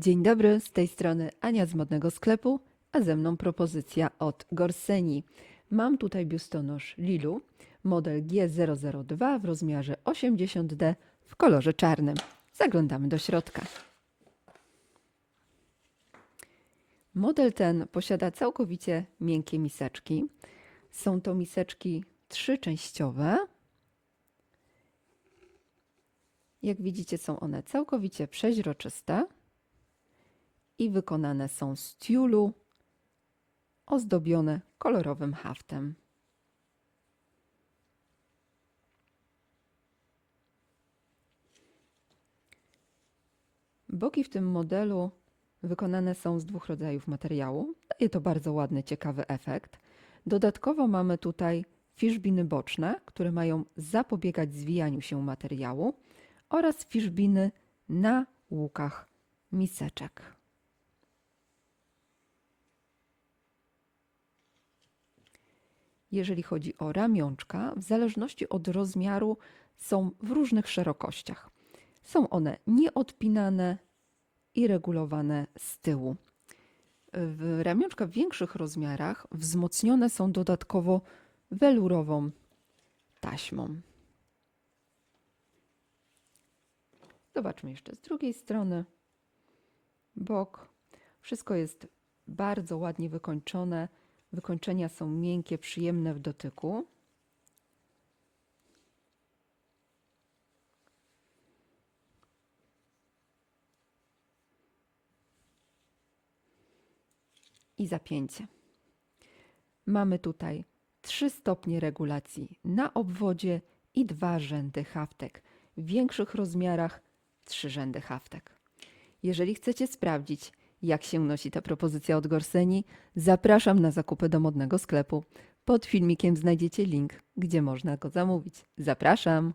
Dzień dobry, z tej strony Ania z modnego sklepu, a ze mną propozycja od Gorseni. Mam tutaj biustonosz Lilu, model G002 w rozmiarze 80D w kolorze czarnym. Zaglądamy do środka. Model ten posiada całkowicie miękkie miseczki. Są to miseczki trzyczęściowe. Jak widzicie, są one całkowicie przeźroczyste i wykonane są z tiulu ozdobione kolorowym haftem. Boki w tym modelu wykonane są z dwóch rodzajów materiału. Daje to bardzo ładny, ciekawy efekt. Dodatkowo mamy tutaj fiszbiny boczne, które mają zapobiegać zwijaniu się materiału oraz fiszbiny na łukach miseczek. Jeżeli chodzi o ramionczka, w zależności od rozmiaru są w różnych szerokościach. Są one nieodpinane i regulowane z tyłu. W ramionczka w większych rozmiarach wzmocnione są dodatkowo welurową taśmą. Zobaczmy jeszcze z drugiej strony. Bok. Wszystko jest bardzo ładnie wykończone. Wykończenia są miękkie, przyjemne w dotyku. I zapięcie. Mamy tutaj trzy stopnie regulacji na obwodzie i dwa rzędy haftek. W większych rozmiarach trzy rzędy haftek. Jeżeli chcecie sprawdzić, jak się nosi ta propozycja od Gorseni, zapraszam na zakupy do modnego sklepu. Pod filmikiem znajdziecie link, gdzie można go zamówić. Zapraszam!